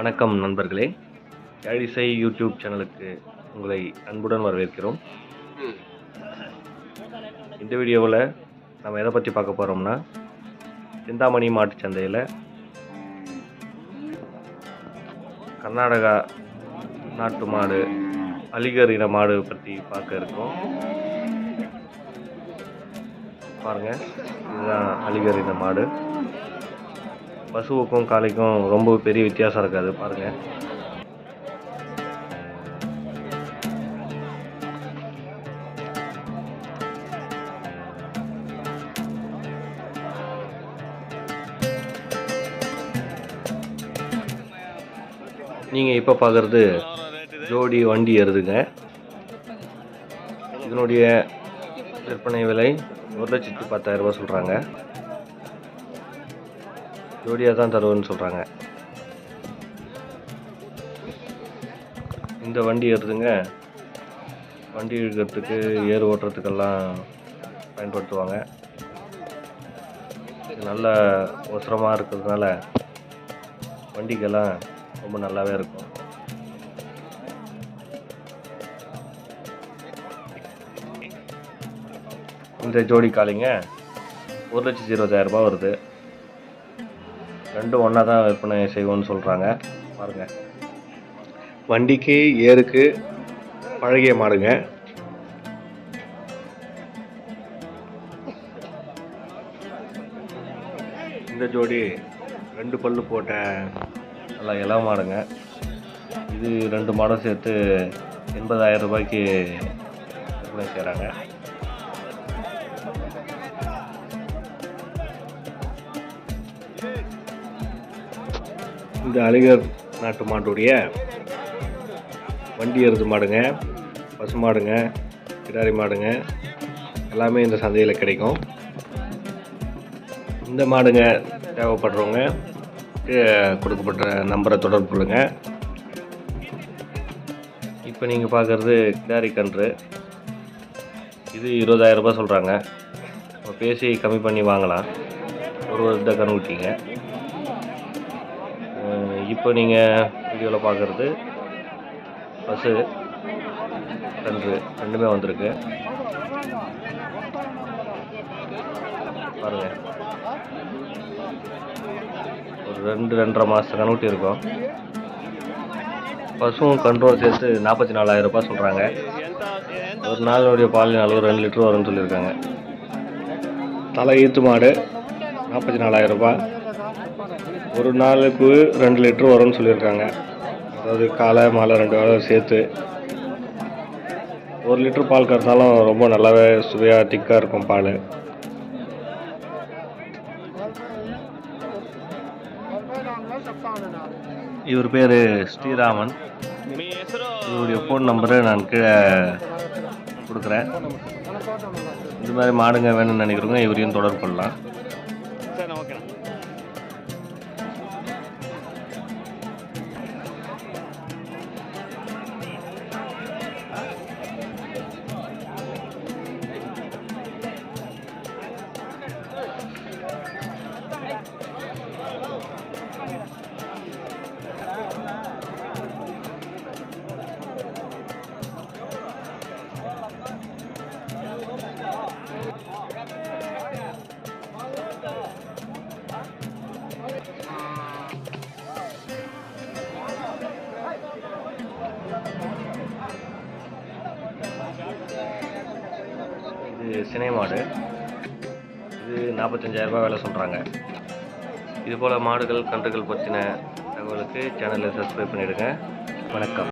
வணக்கம் நண்பர்களே. யாழிசை யூடியூப் சேனலுக்கு உங்களை அன்புடன் வரவேற்கிறோம். இந்த வீடியோவில் நம்ம எதை பற்றி பார்க்க போகிறோம்னா சிந்தாமணி மாட்டு சந்தையில் கர்நாடகா நாட்டு மாடு அலிகர் இன மாடு பற்றி பார்க்க இருக்கோம். பாருங்கள் இதுதான் அலிகர் இன மாடு. பசுவுக்கும் காளைக்கும் ரொம்ப பெரிய வித்தியாசம் இருக்காது பாருங்கள் நீங்கள் இப்போ பார்க்குறது ஜோடி வண்டி எருதுங்க இதனுடைய விற்பனை விலை ஒரு லட்சத்தி பத்தாயிரம் சொல்கிறாங்க ஜோடியாக தான் தருவேன்னு சொல்கிறாங்க இந்த வண்டி ஏறுதுங்க வண்டி இழுக்கிறதுக்கு ஏர் ஓட்டுறதுக்கெல்லாம் பயன்படுத்துவாங்க. இது நல்ல ஒசரமாக இருக்கிறதுனால வண்டிக்கெல்லாம் ரொம்ப நல்லாவே இருக்கும். இந்த ஜோடி காலிங்க ஒரு லட்சத்தி இருபதாயிரம் ரூபாய் வருது. ரெண்டும் ஒன்றா தான் விற்பனை செய்வோம்னு சொல்கிறாங்க பாருங்க. வண்டிக்கு ஏருக்கு பழகிய மாடுங்க. இந்த ஜோடி ரெண்டு பல்லு போட்ட நல்லா இள மாடுங்க. இது ரெண்டு மாடும் சேர்த்து எண்பதாயிரம் ரூபாய்க்கு விற்பனை செய்கிறாங்க இந்த அலிகர் நாட்டு மாட்டுடைய வண்டி எருது மாடுங்க பசு மாடுங்க கிடாரி மாடுங்க எல்லாமே இந்த சந்தையில் கிடைக்கும். இந்த மாடுங்க தேவைப்படுறவங்க கொடுக்கப்பட்ட நம்பரை தொடர்பு கொள்ளுங்க. இப்போ நீங்கள் பார்க்குறது கிடாரி கன்று. இது இருபதாயிரம் ரூபாய் சொல்கிறாங்க பேசி கம்மி பண்ணி வாங்கலாம். ஒரு வருட விட்டீங்க இப்போ நீங்கள் வீடியோவில் பார்க்குறது பஸ்ஸு ரெண்டு ரெண்டுமே வந்திருக்கு. பாருங்கள் ஒரு ரெண்டு ரெண்டரை மாதம் கண்ணுக்குட்டி இருக்கும். பசுவும் கண்ட்ரோல் சேர்த்து நாற்பத்தி நாலாயிரம் ரூபாய் சொல்கிறாங்க ஒரு நாளுடைய பாலின் அளவு ரெண்டு லிட்டர் வரும்னு சொல்லியிருக்காங்க. தலை ஈத்து மாடு. நாற்பத்தி நாலாயிரம் ரூபாய். ஒரு நாளுக்கு ரெண்டு லிட்டர் வரும்னு சொல்லியிருக்காங்க. அதாவது காலை மாலை ரெண்டு வேலை சேர்த்து. ஒரு லிட்டர் பால் கறந்தாலும் ரொம்ப நல்லாவே சுவையாக திக்காக இருக்கும் பால். இவர் பேர் ஸ்ரீராமன். இவருடைய ஃபோன் நம்பரு நான் கீழே கொடுக்குறேன். இந்த மாதிரி மாடுங்க வேணும்னு நினைக்கிறவங்க இவரையும் தொடர்பு கொள்ளலாம். சினை மாடு இது நாற்பத்தஞ்சாயிரம் ரூபாய் சொல்கிறாங்க இதுபோல் மாடுகள் கன்றுகள் பற்றின தகவலுக்கு சேனலை சப்ஸ்கிரைப் பண்ணிவிடுங்க வணக்கம்.